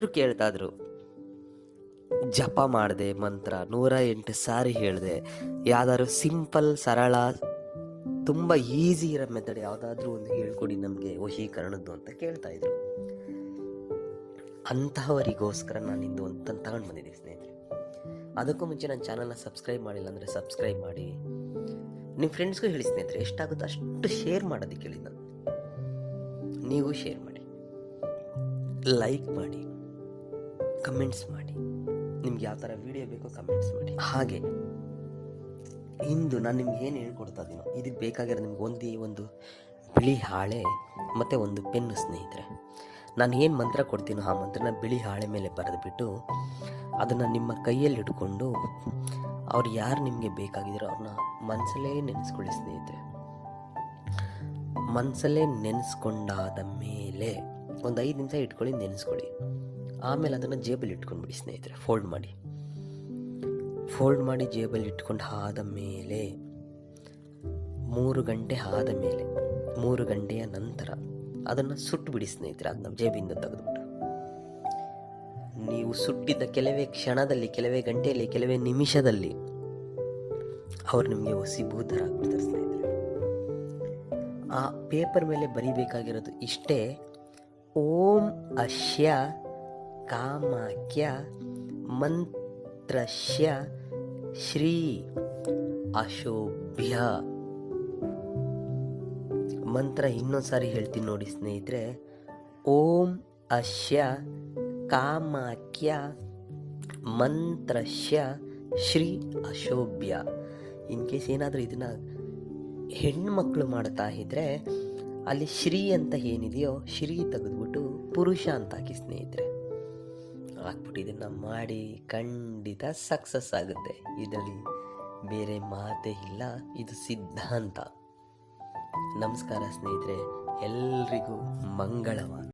ಎಲ್ಲರೂ ಕೇಳ್ತಾ ಇದ್ರು ಜಪ ಮಾಡಿದೆ ಮಂತ್ರ, ನೂರ ಎಂಟು ಸಾರಿ ಹೇಳಿದೆ. ಯಾವ್ದಾದ್ರು ಸಿಂಪಲ್, ಸರಳ, ತುಂಬ ಈಸಿ ಇರೋ ಮೆಥಡ್ ಯಾವುದಾದ್ರೂ ಒಂದು ಹೇಳ್ಕೊಡಿ ನಮಗೆ ವಶೀಕರಣದ್ದು ಅಂತ ಕೇಳ್ತಾ ಇದ್ರು. ಅಂತಹವರಿಗೋಸ್ಕರ ನಾನು ಇಂದು ಒಂದು ತಗೊಂಡು ಬಂದಿದ್ದೀನಿ ಸ್ನೇಹಿತರೆ. ಅದಕ್ಕೂ ಮುಂಚೆ ನನ್ನ ಚಾನಲ್ನ ಸಬ್ಸ್ಕ್ರೈಬ್ ಮಾಡಿಲ್ಲ ಅಂದರೆ ಸಬ್ಸ್ಕ್ರೈಬ್ ಮಾಡಿ. ನಿಮ್ಮ ಫ್ರೆಂಡ್ಸ್ಗೂ ಹೇಳಿ ಸ್ನೇಹಿತರೆ, ಎಷ್ಟಾಗುತ್ತೋ ಅಷ್ಟು ಶೇರ್ ಮಾಡೋದಕ್ಕೆ ಹೇಳಿ ನಾನು. ನೀವು ಶೇರ್ ಮಾಡಿ. ಲೈಕ್ ಮಾಡಿ. ಕಮೆಂಟ್ಸ್ ಮಾಡಿ. ನಿಮ್ಗೆ ಯಾವ ಥರ ವಿಡಿಯೋ ಬೇಕೋ ಕಮೆಂಟ್ಸ್ ಮಾಡಿ. ಹಾಗೆ. ಇಂದು ನಾನು ನಿಮ್ಗೆ ಏನು ಹೇಳ್ಕೊಡ್ತಾ ಇದ್ದೀನೋ ಇದಕ್ಕೆ ಬೇಕಾಗಿರೋ ನಿಮ್ಗೆ ಒಂದೇ ಒಂದು ಬಿಳಿ ಹಾಳೆ ಮತ್ತು ಒಂದು ಪೆನ್ನು ಸ್ನೇಹಿತರೆ. ನಾನು ಏನು ಮಂತ್ರ ಕೊಡ್ತೀನೋ ಆ ಮಂತ್ರನ ಬಿಳಿ ಹಾಳೆ ಮೇಲೆ ಬರೆದುಬಿಟ್ಟು ಅದನ್ನು ನಿಮ್ಮ ಕೈಯಲ್ಲಿ ಇಟ್ಕೊಂಡು ಅವ್ರು ಯಾರು ನಿಮಗೆ ಬೇಕಾಗಿದ್ದೀರೋ ಅವ್ರನ್ನ ಮನಸ್ಸಲ್ಲೇ ನೆನೆಸ್ಕೊಳ್ಳಿ ಸ್ನೇಹಿತರೆ. ಮನಸ್ಸಲ್ಲೇ ನೆನೆಸ್ಕೊಂಡಾದ ಮೇಲೆ ಒಂದು ಐದು ನಿಮಿಷ ಇಟ್ಕೊಳ್ಳಿ ನೆನೆಸ್ಕೊಳ್ಳಿ. ಆಮೇಲೆ ಅದನ್ನು ಜೇಬಲ್ಲಿ ಇಟ್ಕೊಂಡ್ಬಿಡಿ ಸ್ನೇಹಿತರೆ ಫೋಲ್ಡ್ ಮಾಡಿ. ಫೋಲ್ಡ್ ಮಾಡಿ ಜೇಬಲ್ಲಿ ಇಟ್ಕೊಂಡು ಆದ ಮೇಲೆ, ಮೂರು ಗಂಟೆ ಆದ ಮೇಲೆ, ಮೂರು ಗಂಟೆಯ ನಂತರ ಅದನ್ನು ಸುಟ್ಟು ಬಿಡಿ ಸ್ನೇಹಿತರೆ, ಅದನ್ನ ಜೇಬಿಂದ ತೆಗೆದುಬಿಟ್ಟು. ನೀವು ಸುಟ್ಟಿದ್ದ ಕೆಲವೇ ಕ್ಷಣದಲ್ಲಿ, ಕೆಲವೇ ಗಂಟೆಯಲ್ಲಿ, ಕೆಲವೇ ನಿಮಿಷದಲ್ಲಿ ಅವ್ರು ನಿಮಗೆ ಆಗ್ಬಿಡ್ತಾರೆ ಸ್ನೇಹಿತರೆ. ಆ ಪೇಪರ್ ಮೇಲೆ ಬರಿಬೇಕಾಗಿರೋದು ಇಷ್ಟೇ, ಓಂ ಅಶ್ಯ ಕಾಮಾಖ್ಯ ಮಂತ್ರಶ್ಯ ಶ್ರೀ ಅಶೋಭ್ಯ. ಮಂತ್ರ ಇನ್ನೊಂದು ಸಾರಿ ಹೇಳ್ತೀನಿ ನೋಡಿ ಸ್ನೇಹಿತರೆ. ಓಂ ಅಶ್ಯ ಕಾಮಾಖ್ಯ ಮಂತ್ರಶ್ಯ ಶ್ರೀ ಅಶೋಭ್ಯ. ಇನ್ ಕೇಸ್ ಏನಾದರೂ ಇದನ್ನು ಹೆಣ್ಮಕ್ಳು ಮಾಡ್ತಾ ಇದ್ರೆ ಅಲ್ಲಿ ಶ್ರೀ ಅಂತ ಏನಿದೆಯೋ ಶ್ರೀ ತೆಗೆದ್ಬಿಟ್ಟು ಪುರುಷ ಅಂತ ಹಾಕಿ ಸ್ನೇಹಿತರೆ. ಹಾಕ್ಬಿಟ್ಟು ಇದನ್ನು ಮಾಡಿ ಖಂಡಿತ ಸಕ್ಸಸ್ ಆಗುತ್ತೆ. ಇದರಲ್ಲಿ ಬೇರೆ ಮಾತೇ ಇಲ್ಲ, ಇದು ಸಿದ್ಧಾಂತ. ನಮಸ್ಕಾರ ಸ್ನೇಹಿತರೆ, ಎಲ್ರಿಗೂ ಮಂಗಳವಾರ.